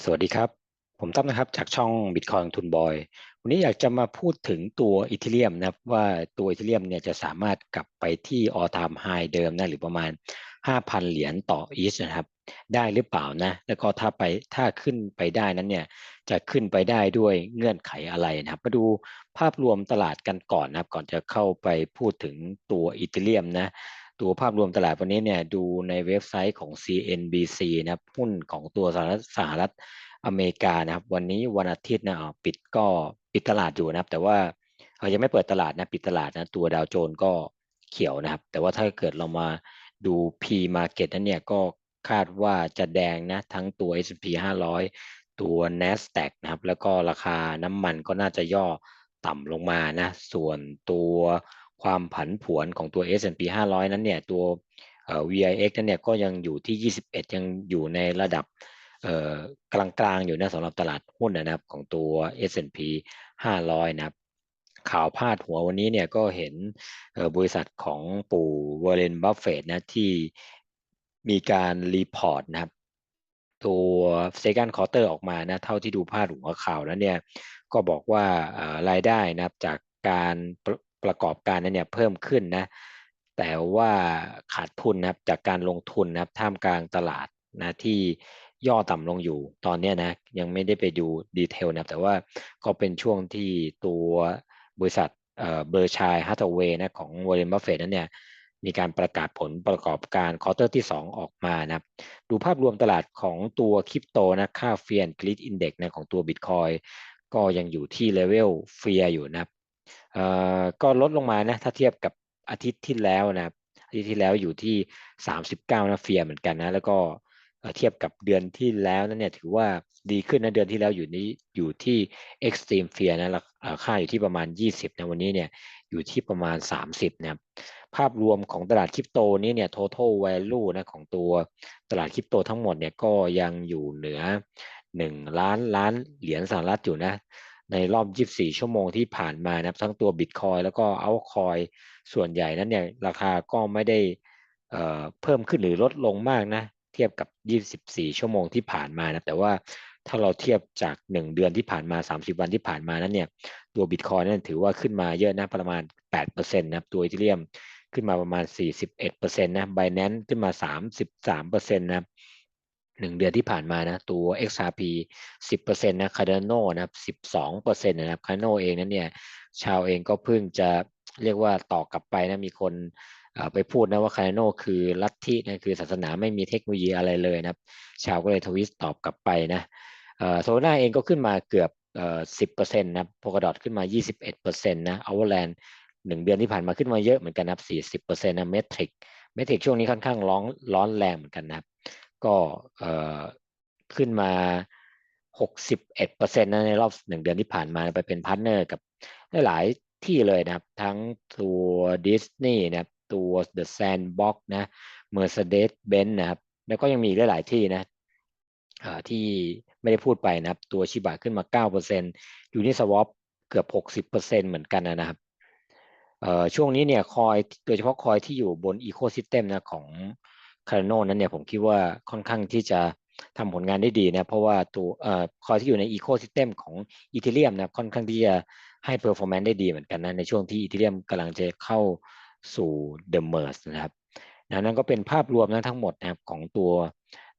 สวัสดีครับ ผมตั้มนะครับจากช่อง Bitcoin ทุนบอย วันนี้อยากจะมาพูดถึงตัวอีเทเรียมนะครับว่าตัวอีเทเรียมเนี่ยจะสามารถกลับไปที่ all time high เดิมนะหรือประมาณ 5,000 เหรียญต่ออีชนะครับ ได้หรือเปล่านะ แล้วก็ถ้าไปถ้าขึ้นไปได้นั้นเนี่ยจะขึ้นไปได้ด้วยเงื่อนไขอะไรนะครับ มาดูภาพรวมตลาดกันก่อนนะครับ ก่อนจะเข้าไปพูดถึงตัวอีเทเรียมนะ ตัวภาพรวมตลาดวันนี้เนี่ยดูในเว็บไซต์ของ CNBC นะครับหุ้นของตัวสหรัฐสหรัฐอเมริกานะครับ วันนี้วันอาทิตย์นะปิดก็ปิดตลาดอยู่นะครับ แต่ว่าเขายังไม่เปิดตลาดนะปิดตลาดนะตัวดาวโจนส์ก็เขียวนะครับ แต่ว่าถ้าเกิดเรามาดู P market นั้นเนี่ยก็คาดว่าจะแดงนะทั้งตัว S&P 500 ตัว NASDAQ นะครับ แล้วก็ราคาน้ำมันก็น่าจะย่อต่ำลงมานะ ส่วนตัว ความผันผวนของตัว S&P 500 นั้นเนี่ยตัว VIX นั้นเนี่ยก็ยังอยู่ที่ 21 ยังอยู่ในระดับกลางๆอยู่นะสำหรับตลาดหุ้นนะครับของตัว S&P 500 นะครับข่าวพาดหัววันนี้เนี่ยก็เห็นบริษัทของปู่วอร์เรนบัฟเฟตนะที่มีการรีพอร์ตนะครับ ตัว second quarter ออกมานะเท่าที่ดูพาดหัวข่าวแล้วเนี่ยก็บอกว่ารายได้นะครับจากการ ประกอบการนั้นเนี่ยเพิ่มขึ้นนะแต่ว่าขาดทุนนะครับจากการลงทุนนะครับท่ามกลางตลาดนะที่ย่อต่ำลงอยู่ตอนนี้นะยังไม่ได้ไปดูดีเทลนะแต่ว่าก็เป็นช่วงที่ตัวบริษัทเบอร์ชายฮัตเวย์นะของวอร์เรนบัฟเฟตนั้นเนี่ยมีการประกาศผลประกอบการควอเตอร์ที่ 2 ออกมานะดูภาพรวมตลาดของตัวคริปโตนะค่าเฟียนกริดอินเด็กนะของตัวบิตคอยก็ยังอยู่ที่เลเวลเฟียอยู่นะครับ ก็ลดลงมานะถ้าเทียบกับอาทิตย์ที่แล้วนะครับอาทิตย์ที่แล้วอยู่ที่ 39นะเฟียเหมือนกันนะแล้วก็เทียบกับเดือนที่แล้วนั้นเนี่ยถือว่าดีขึ้นนะเดือนที่แล้วอยู่นี้อยู่ที่ extreme fear นะค่าอยู่ที่ประมาณ 20นะวันนี้เนี่ยอยู่ที่ประมาณ 30นะครับภาพรวมของตลาดคริปโตนี้เนี่ย total value นะของตัวตลาดคริปโตทั้งหมดเนี่ยก็ยังอยู่เหนือ 1 ล้านล้านเหรียญสหรัฐอยู่นะ ในรอบ 24 ชั่วโมงที่ผ่านมานะครับทั้งตัว Bitcoin แล้วก็เอาคอยส่วนใหญ่นั้นเนี่ยราคาก็ไม่ได้เพิ่มขึ้นหรือลดลงมากนะ เทียบกับ 24 ชั่วโมงที่ผ่านมานะแต่ว่าถ้าเราเทียบจาก 1 เดือนที่ผ่านมา 30 วันที่ผ่านมานั้นเนี่ยตัวบิตคอยนั่นถือว่าขึ้นมาเยอะนะประมาณ 8%นะครับตัวอีเทเรียมขึ้นมาประมาณ 41%นะไบแนนขึ้นมา 33%นะครับ หนึ่งเดือนที่ผ่านมานะตัว XRP 10%นะ Cardano นะครับ12%นะครับ Cardano เองนั้นเนี่ยชาวเองก็เพิ่งจะเรียกว่าต่อกลับไปนะมีคนไปพูดนะว่าคาร์โนคือลัทธินะคือศาสนาไม่มีเทคโนโลยีอะไรเลยนะครับ ชาวก็เลยทวิสตอบกลับไปนะโซน่าเองก็ขึ้นมาเกือบสิบเปอร์เซ็นต์นะโพกดอทขึ้นมา21เปอร์เซ็นต์นะอเวอร์แลนด์หนึ่งเดือนที่ผ่านมาขึ้นมาเยอะเหมือนกันนะสี่สิบเปอร์เซ็นต์นะเมทริกเมทริกช่วงนี้ค่อนข้างร้อนร้อนแรงเหมือนกันนะครับ ก็ขึ้นมาหกสิบเอ็ดเปอร์เซ็นะในรอบหนึ่งเดือนที่ผ่านมาไปเป็นพาร์ทเนอร์กับหลายที่เลยนะครับ ทั้งตัวดิสนีย์นะครับตัว The Sandbox นะ Mercedes-Benz นะครับ แล้วก็ยังมีหลายๆที่นะที่ไม่ได้พูดไปนะครับ ตัวชิบะขึ้นมา 9%ยูนิสวอปเกือบ 60%เหมือนกันนะครับช่วงนี้เนี่ยคอยโดยเฉพาะคอยที่อยู่บนอีโคซิสเต็มนะของ คาร์โนนั้นเนี่ยผมคิดว่าค่อนข้างที่จะทำผลงานได้ดีนะเพราะว่าตัวเอ่อคอยที่อยู่ในอีโคซิสเต็มของอีเทเรียมนะค่อนข้างที่จะให้เพอร์ฟอร์แมนซ์ได้ดีเหมือนกันนะในช่วงที่อีเทเรียมกำลังจะเข้าสู่ The Merge นะครับนั่นก็เป็นภาพรวมนะทั้งหมดนะครับของตัว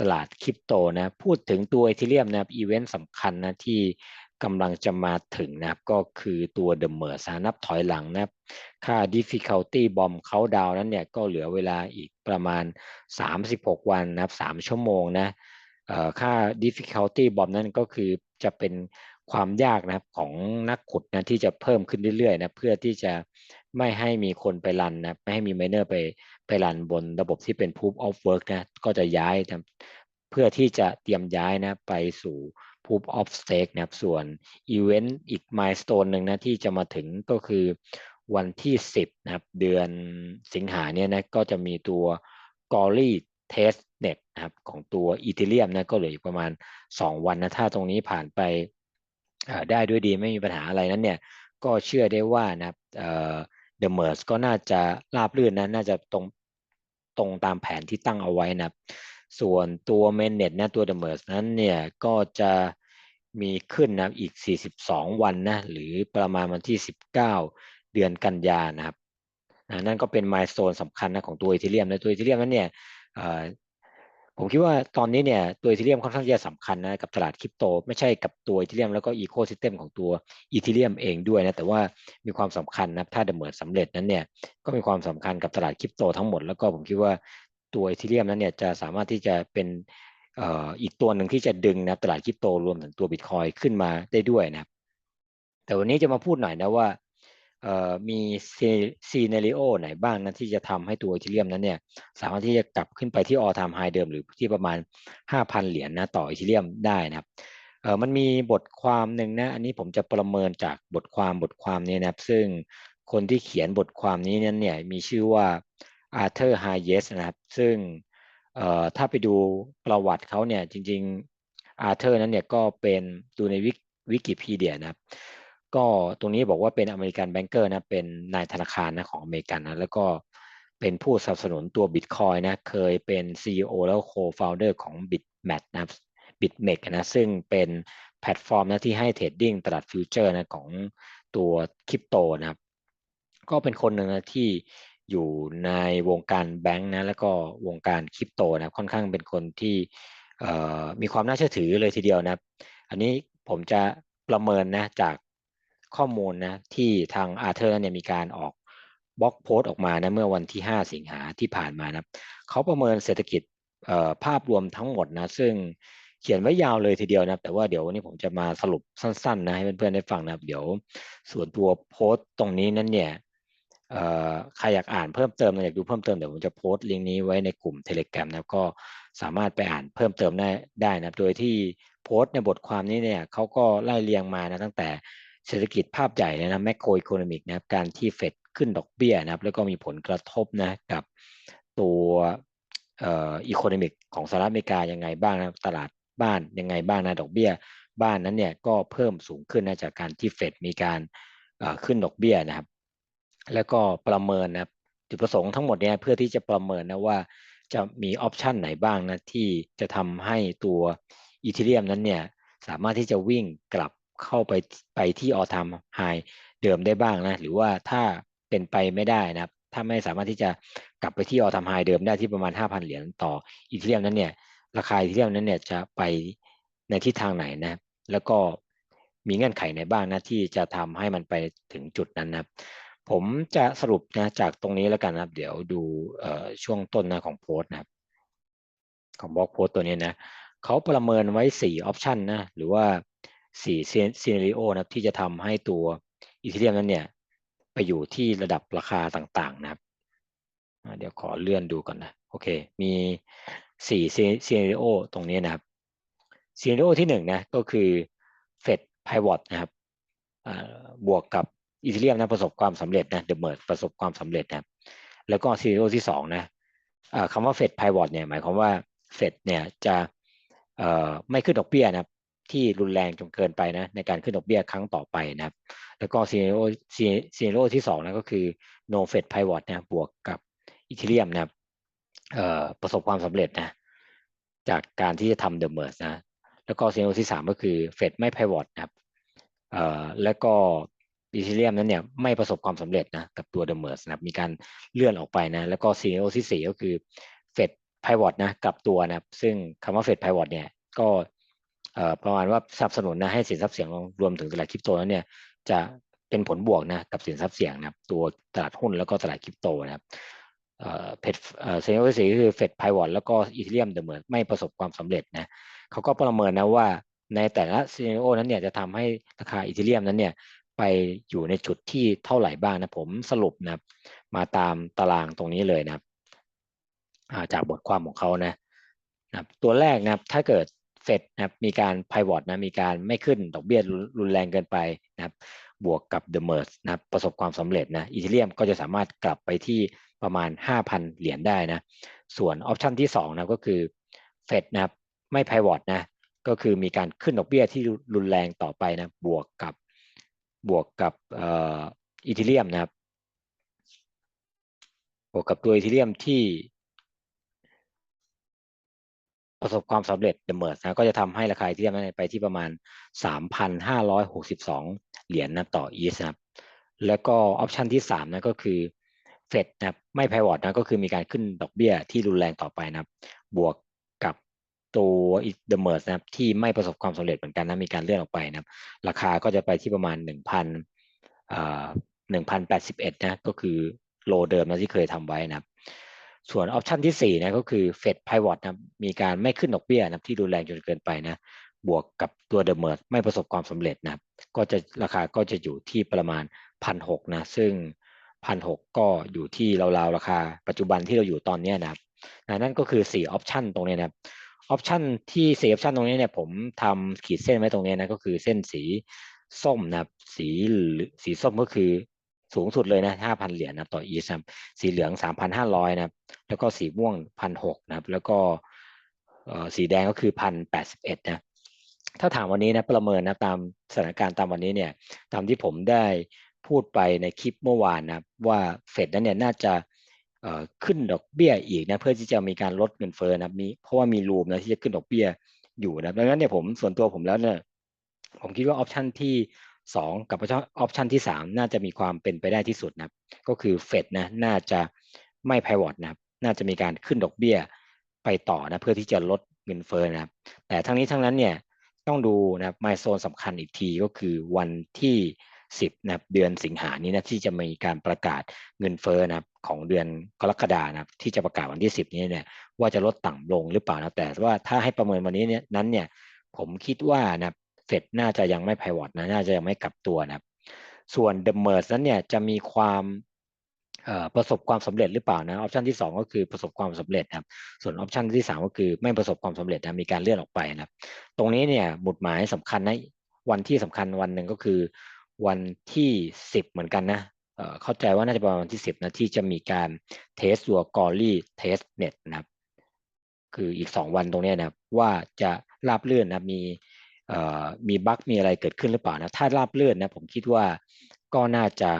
ตลาดคริปโตนะพูดถึงตัวเอเทเรียมนะครับอีเวนต์สำคัญนะที่ กำลังจะมาถึงนะครับก็คือตัว The Merge นับถอยหลังนะครับ ค่า difficulty bomb เขาดาวนั้นเนี่ยก็เหลือเวลาอีกประมาณ 36 วันนะครับ 3 ชั่วโมงนะค่า difficulty bomb นั้นก็คือจะเป็นความยากนะครับของนักขุดนะที่จะเพิ่มขึ้นเรื่อยๆนะเพื่อที่จะไม่ให้มีคนไปรันนะไม่ให้มีไมเนอร์ไปไปรันบนระบบที่เป็น proof of work นะก็จะย้ายนะเพื่อที่จะเตรียมย้ายนะไปสู่ proof of stake นะครับส่วนอีเวนต์อีกมายสเตนหนึ่งนะที่จะมาถึงก็คือวันที่ 10 นะครับ เดือนสิงหาเนี่ยนะก็จะมีตัว g o r y Test Net นะครับของตัวอีเทเรียมนะก็เหลืออีกประมาณ 2 วันนะถ้าตรงนี้ผ่านไปได้ด้วยดีไม่มีปัญหาอะไรนั้นเนี่ยก็เชื่อได้ว่านะครับเดอะเมอร์สก็น่าจะราบรื่นนะน่าจะตรงตรงตามแผนที่ตั้งเอาไว้นะครับ ส่วนตัว mainnet นะตัว the merge นั้นเนี่ยก็จะมีขึ้นนะอีก 42 วันนะหรือประมาณวันที่ 19 เดือนกันยานะครับนั่นก็เป็นมายสเตนสำคัญนะของตัวอีเทเรียมนะตัวอีเทเรียมนั้นเนี่ยผมคิดว่าตอนนี้เนี่ยตัวอีเทเรียมค่อนข้างจะสำคัญนะกับตลาดคริปโต ไม่ใช่กับตัวอีเทเรียมแล้วก็อีโคซิสเต็มของตัวอีเทเรียมเองด้วยนะแต่ว่ามีความสำคัญนะถ้าเดเหมือนสำเร็จนั้นเนี่ยก็มีความสำคัญกับตลาดคริปโตทั้งหมดแล้วก็ผมคิดว่า ตัวอีเทเรียมนั้นเนี่ยจะสามารถที่จะเป็นอีกตัวหนึ่งที่จะดึงนะตลาดคริปโตรวมถึงตัวบิตคอยขึ้นมาได้ด้วยนะครับ แต่วันนี้จะมาพูดหน่อยนะว่ามีซีเนริโอไหนบ้างนะที่จะทำให้ตัวอีเทเรียมนั้นเนี่ยสามารถที่จะกลับขึ้นไปที่ออทามไฮเดิมหรือที่ประมาณ 5,000 เหรียญนนะต่ออีเทเรียมได้นะครับเออมันมีบทความหนึ่งนะ อันนี้ผมจะประเมินจากบทความบทความนี้นะครับ ซึ่งคนที่เขียนบทความนี้นั้นเนี่ยมีชื่อว่า อาร์เธอร์ไฮเยสนะครับซึ่งถ้าไปดูประวัติเขาเนี่ยจริงๆอาร์เธอร์นั้นเนี่ยก็เป็นดูในวิกิพีเดียนะครับก็ตรงนี้บอกว่าเป็นอเมริกันแบงเกอร์นะเป็นนายธนาคารนะของอเมริกันนะแล้วก็เป็นผู้สนับสนุนตัว Bitcoin นะเคยเป็น CEO แล้ว Co-founder ของ BitMEX นะ BitMEX นะซึ่งเป็นแพลตฟอร์มนะที่ให้เทรดดิ้งตลาดฟิวเจอร์นะของตัวคริปโตนะครับก็เป็นคนหนึ่งนะที่ อยู่ในวงการแบงค์นะแล้วก็วงการคริปโตนะค่อนข้างเป็นคนที่มีความน่าเชื่อถือเลยทีเดียวนะอันนี้ผมจะประเมินนะจากข้อมูลนะที่ทางอาร์เธอร์เนี่ยมีการออกบล็อกโพสต์ออกมานะเมื่อวันที่ 5 สิงหาที่ผ่านมานะเขาประเมินเศรษฐกิจภาพรวมทั้งหมดนะซึ่งเขียนไว้ยาวเลยทีเดียวนะแต่ว่าเดี๋ยววันนี้ผมจะมาสรุปสั้นๆนะให้เพื่อนๆได้ฟังนะเดี๋ยวส่วนตัวโพสต์ตรงนี้นั้นเนี่ย ใครอยากอ่านเพิ่มเติมอยากดูเพิ่มเติมเดี๋ยวผมจะโพสต์ลิงก์นี้ไว้ในกลุ่ม Telegram นะก็สามารถไปอ่านเพิ่มเติมได้ได้นะโดยที่โพสต์ในบทความนี้เนี่ยเขาก็ไล่เรียงมานะตั้งแต่เศรษฐกิจภาพใหญ่นะแมคโครอีโคโนมิกนะครับการที่เฟดขึ้นดอกเบี้ยนะครับ แล้วก็มีผลกระทบนะกับตัวอ่ออีโคโนมิกของสหรัฐอเมริกายังไงบ้างนะตลาดบ้านยังไงบ้างนะดอกเบี้ย บ้านนั้นเนี่ยก็เพิ่มสูงขึ้นนะจากการที่เฟดมีการขึ้นดอกเบี้ยนะครับ แล้วก็ประเมินนะครับจุดประสงค์ทั้งหมดเนี่ยเพื่อที่จะประเมินนะว่าจะมีออปชันไหนบ้างนะที่จะทำให้ตัวอีเทเรียมนั้นเนี่ยสามารถที่จะวิ่งกลับเข้าไปไปที่ออทามไฮเดิมได้บ้างนะหรือว่าถ้าเป็นไปไม่ได้นะครับ ถ้าไม่สามารถที่จะกลับไปที่ออทามไฮเดิมได้ที่ประมาณ 5,000 เหรียญต่ออีเทเรียมนั้นเนี่ยราคาอีเทเรียมนั้นเนี่ยจะไปในทิศทางไหนนะ แล้วก็มีเงื่อนไขไหนบ้างนะที่จะทำให้มันไปถึงจุดนั้นนะครับ ผมจะสรุปนะจากตรงนี้แล้วกันนะครับ เดี๋ยวดูช่วงต้นนะของโพสต์นะครับ ของบล็อกโพสต์ตัวนี้นะเขาประเมินไว้ 4 ออปชันนะ หรือว่าสี่ซีนารีโอนะที่จะทำให้ตัวอีเทเรียมนั้นเนี่ย ไปอยู่ที่ระดับราคาต่างๆนะครับ เดี๋ยวขอเลื่อนดูก่อนนะ โอเค มีสี่ซีนารีโอตรงนี้นะครับ ซีนารีโอที่หนึ่งนะก็คือเฟดไพวอตนะครับบวกกับ อีเทเรียมนะประสบความสำเร็จนะเดอะเมิร์ประสบความสำเร็จนะแล้วก็ซีนารีโอที่สองนะคำว่าเฟดไพวอตเนี่ยหมายความว่าเฟดเนี่ยจะไม่ขึ้นดอกเบี้ยนะครับที่รุนแรงจนเกินไปนะในการขึ้นดอกเบี้ยครั้งต่อไปนะครับ แล้วก็ซีเนโรซีเนโรที่2นะก็คือ no fed pivot นะบวกกับอีเทเรียมนะครับประสบความสำเร็จนะจากการที่จะทำเดอะเมอร์สนะแล้วก็ซีเนโรที่ 3 ก็คือเฟดไม่ pivot นะครับแล้วก็ อีเทเรียมนั้นเนี่ยไม่ประสบความสำเร็จนะกับตัวเดอะเมอร์สนะมีการเลื่อนออกไปนะแล้วก็ซีเนโรที่ 4 ก็คือเฟด pivot นะกับตัวนะซึ่งคำว่าเฟด pivot เนี่ยก็ประมาณว่าสนับสนุนนะให้สินทรัพย์เสี่ยงรวมถึงตลาดคริปโตนั้นเนี่ยจะเป็นผลบวกนะกับสินทรัพย์เสี่ยงนะครับตัวตลาดหุ้นแล้วก็ตลาดคริปโตนะครับเพจเซนโอสีคือเฟดไพวอตแล้วก็อีเทเรียมเดเหมือนไม่ประสบความสำเร็จนะเขาก็ประเมินนะว่าในแต่ละซีเนโอนั้นเนี่ยจะทำให้ราคาอีเทเรียมนั้นเนี่ย ไปอยู่ในจุดที่เท่าไหร่บ้างนะผมสรุปนะมาตามตารางตรงนี้เลยนะจากบทความของเขานะนะตัวแรกนะถ้าเกิดเฟดนะมีการพาย v o t นะมีการไม่ขึ้นดอกเบี้ยรุนแรงเกินไปนะครับบวกกับ The Merge นะประสบความสำเร็จนะอีเทเรียมก็จะสามารถกลับไปที่ประมาณ 5,000 เหรียญได้นะส่วนออปชันที่2นะก็คือเฟดนะครับไม่พาย v o t นะก็คือมีการขึ้นดอกเบี้ยที่รุนแรงต่อไปนะบวกกับ บวกกับอีเทเรียมนะครับ บวกกับตัวอีเทเรียมที่ประสบความสำเร็จ The Merge นะก็จะทำให้ราคาอีเทเรียมไปที่ประมาณ 3,562 เหรียญนะต่อ ETH นะครับ แล้วก็ออปชันที่3นะก็คือเฟดนะไม่ pivot นะก็คือมีการขึ้นดอกเบี้ยที่รุนแรงต่อไปนะครับ บวก กับตัว The Merge นะครับที่ไม่ประสบความสำเร็จเหมือนกันนะมีการเลื่อนออกไปนะครับ ราคาก็จะไปที่ประมาณ 1,000อ่า1,081นะก็คือโลเดิมนะที่เคยทำไว้นะครับ ส่วนออปชันที่4นะก็คือ Fed Pivot นะมีการไม่ขึ้นดอกเบี้ยนะที่รุนแรงจนเกินไปนะบวกกับตัวเด e เม r ร์ไม่ประสบความสำเร็จนะครับ ก็จะราคาก็จะอยู่ที่ประมาณพันหกนะซึ่งพันหกก็อยู่ที่ราวๆราคาปัจจุบันที่เราอยู่ตอนนี้นะครับนั่นก็คือ4ออปชันตรงนี้นะครับ ออปชันที่4ออปชันตรงนี้เนี่ยผมทำขีดเส้นไว้ตรงนี้นะก็คือเส้นสีส้มนะครับ สีสีส้มก็คือสูงสุดเลยนะ5,000เหรียญนะต่ออีซัมสีเหลือง3,500นะครับ แล้วก็สีม่วง1,600นะครับ แล้วก็สีแดงก็คือ1,081นะถ้าถามวันนี้นะประเมินนะตามสถานการณ์ตามวันนี้เนี่ยตามที่ผมได้พูดไปในคลิปเมื่อวานนะว่าเฟดนั้นเนี่ยน่าจะ ขึ้นดอกเบี้ยอีกนะเพื่อที่จะมีการลดเงินเฟ้อนะมีเพราะว่ามีรูมนะที่จะขึ้นดอกเบี้ยอยู่นะดังนั้นเนี่ยผมส่วนตัวผมแล้วเนี่ยผมคิดว่าออปชันที่ 2 กับออปชันที่ 3 น่าจะมีความเป็นไปได้ที่สุดนะก็คือเฟดนะน่าจะไม่พ i วอตนะน่าจะมีการขึ้นดอกเบี้ยไปต่อนะเพื่อที่จะลดเงินเฟ้อนะแต่ทั้งนี้ทั้งนั้นเนี่ยต้องดูนะมายโซนสำคัญอีกทีก็คือวันที่ 10นะเดือนสิงหานี้นะที่จะมีการประกาศเงินเฟ้อนะของเดือนกรกฎานะที่จะประกาศวันที่ 10 นี้เนี่ยว่าจะลดต่ำลงหรือเปล่านะแต่ว่าถ้าให้ประเมินวันนี้เนี่ยนั้นเนี่ยผมคิดว่านะเฟดน่าจะยังไม่ไพวอตนะน่าจะยังไม่กลับตัวนะส่วนเดอะเมอร์สนั้นเนี่ยจะมีความประสบความสำเร็จหรือเปล่านะออปชันที่ 2 ก็คือประสบความสำเร็จครับส่วนออปชันที่ 3 ก็คือไม่ประสบความสำเร็จนะมีการเลื่อนออกไปนะตรงนี้เนี่ยหมุดหมายสำคัญนะวันที่สำคัญวันหนึ่งก็คือ วันที่ 10 เหมือนกันนะเข้าใจว่าน่าจะประมาณวันที่ 10นะที่จะมีการเทสตัวกอรี่เทสเน็ตนะครับคืออีก 2 วันตรงนี้นะว่าจะราบเลื่อนนะมีมีบั๊กมีอะไรเกิดขึ้นหรือเปล่านะถ้าราบเลื่อนนะผมคิดว่าก็น่าจะ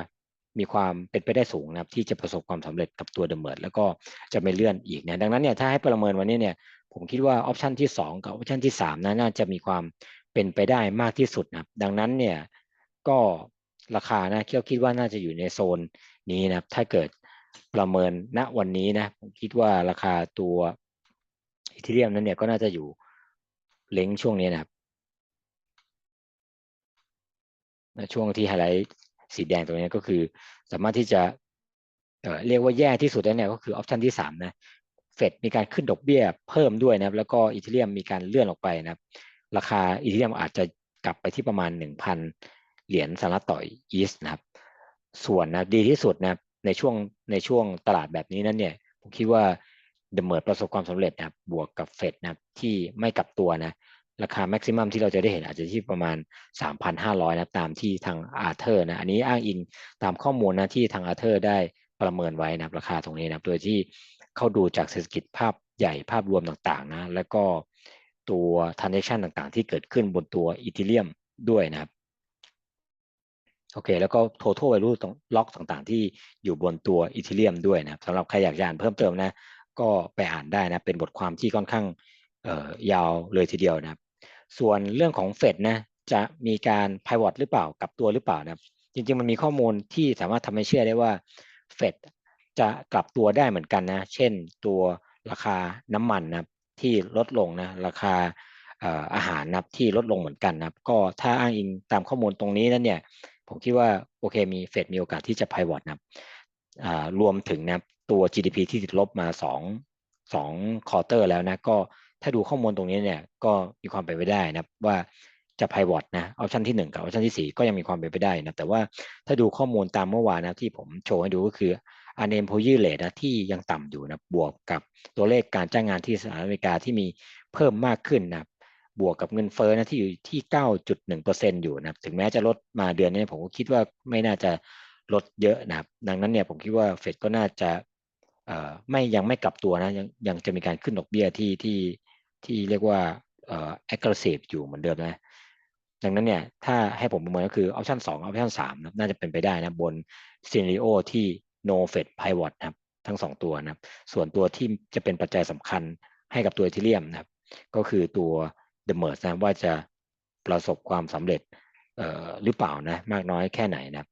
มีความเป็นไปได้สูงนะครับที่จะประสบความสำเร็จกับตัวเดมเมอร์ดแล้วก็จะไม่เลื่อนอีกนะดังนั้นเนี่ยถ้าให้ประเมินวันนี้เนี่ยผมคิดว่าออปชันที่ 2 กับออปชันที่3นะน่าจะมีความเป็นไปได้มากที่สุดนะดังนั้นเนี่ย ก็ราคานะเคี่ยวคิดว่าน่าจะอยู่ในโซนนี้นะถ้าเกิดประเมินณวันนี้นะผมคิดว่าราคาตัวอีเทเรียมนั้นเนี่ยก็น่าจะอยู่เล้งช่วงนี้นะครับช่วงที่ไฮไลท์สีแดงตรงนี้ก็คือ สามารถที่จะเเรียกว่าแย่ที่สุดแล้วเนี่ยก็คือออปชันที่3นะเฟดมีการขึ้นดอกเบี้ยเพิ่มด้วยนะครับ แล้วก็อีเทเรียมมีการเลื่อนออกไปนะครับ ราคาอีเทเรียมอาจจะกลับไปที่ประมาณ 1,000 เหรียญสหรัฐต่ออีสนะครับ ส่วนนะดีที่สุดนะในช่วงในช่วงตลาดแบบนี้นั้นเนี่ยผมคิดว่าเดมเมอร์ประสบความสำเร็จนะครับบวกกับเฟดนะที่ไม่กลับตัวนะราคาแม็กซิมัมที่เราจะได้เห็นอาจจะที่ประมาณ 3,500นะตามที่ทางอาร์เธอร์นะอันนี้อ้างอิงตามข้อมูลนะที่ทางอาร์เธอร์ได้ประเมินไว้นะราคาตรงนี้นะโดยที่เขาดูจากเศรษฐกิจภาพใหญ่ภาพรวมต่างๆนะแล้วก็ตัว transaction ต่างๆ ที่เกิดขึ้นบนตัวอีเทเรียมด้วยนะครับ โอเค แล้วก็ total value ล็อกต่างๆ ที่อยู่บนตัวอีเทเรียมด้วยนะสำหรับใครอยากอ่านเพิ่มเติมนะ ก็ไปอ่านได้นะ เป็นบทความที่ค่อนข้างยาวเลยทีเดียวนะครับ ส่วนเรื่องของเฟดนะจะมีการ pivot หรือเปล่ากับตัวหรือเปล่านะจริงๆ มันมีข้อมูลที่สามารถทำให้เชื่อได้ว่าเฟดจะกลับตัวได้เหมือนกันนะ เช่นตัวราคาน้ำมันนะที่ลดลงนะราคาอาหารนะที่ลดลงเหมือนกันนะก็ถ้าอ้างอิงตามข้อมูลตรงนี้นั้นเนี่ย ผมคิดว่าโอเคมีเฟดมีโอกาสที่จะ pivot นะรวมถึงนะตัว GDP ที่ติดลบมา2 2 quarter แล้วนะก็ถ้าดูข้อมูลตรงนี้เนี่ยก็มีความเป็นไปได้นะว่าจะไพวอตนะออปชันที่ 1 กับออปชันที่ 4 ก็ยังมีความเป็นไปได้นะแต่ว่าถ้าดูข้อมูลตามเมื่อวานนะที่ผมโชว์ให้ดูก็คืออันเอมโพยีเลตนะที่ยังต่ำอยู่นะบวกกับตัวเลขการจ้างงานที่สหรัฐอเมริกาที่มีเพิ่มมากขึ้นนะ บวกกับเงินเฟ้อนะที่อยู่ที่ 9.1%อยู่นะถึงแม้จะลดมาเดือนนี้ผมก็คิดว่าไม่น่าจะลดเยอะนะดังนั้นเนี่ยผมคิดว่าเฟดก็น่าจะไม่ยังไม่กลับตัวนะยังยังจะมีการขึ้นดอกเบี้ยที่ที่ที่เรียกว่าเอ่อ aggressive อยู่เหมือนเดิมนะดังนั้นเนี่ยถ้าให้ผมประเมินก็คือออปชันสองออปชันสามน่าจะเป็นไปได้นะบนซีนิโอที่ no fed pivot นะครับทั้งสองตัวนะส่วนตัวที่จะเป็นปัจจัยสำคัญให้กับตัวเทเลียมนะครับก็คือตัว The Merge นะว่าจะประสบความสำเร็จหรือเปล่านะมากน้อยแค่ไหนนะ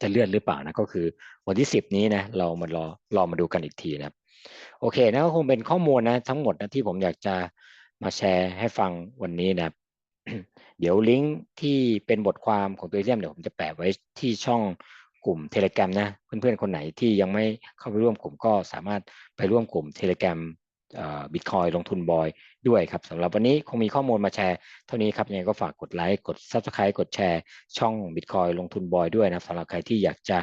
จะเลื่อนหรือเปล่านะก็คือวันที่ 10 นี้นะเรามารอรอมาดูกันอีกทีนะโอเคนะก็คงเป็นข้อมูลนะทั้งหมดนะที่ผมอยากจะมาแชร์ให้ฟังวันนี้นะเดี๋ยวลิงก์ที่เป็นบทความของตัวเรียมเดี๋ยวผมจะแปะไว้ที่ช่องกลุ่ม Telegram นะเพื่อนๆคนไหนที่ยังไม่เข้าไปร่วมกลุ่มก็สามารถไปร่วมกลุ่ม Telegram บิตคอยลงทุนบอยด้วยครับสำหรับวันนี้คงมีข้อมูลมาแชร์เท่านี้ครับยังไงก็ฝากกดไลค์กด Subscribe กดแชร์ช่อง Bitcoin ลงทุนบอยด้วยนะสำหรับใครที่อยากจะ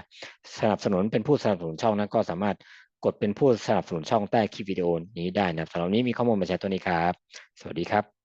สนับสนุนเป็นผู้สนับสนุนช่องนะก็สามารถกดเป็นผู้สนับสนุนช่องใต้คลิปวิดีโอนี้ได้นะครับสำหรับนี้มีข้อมูลมาแชร์ตัวนี้ครับ สวัสดีครับ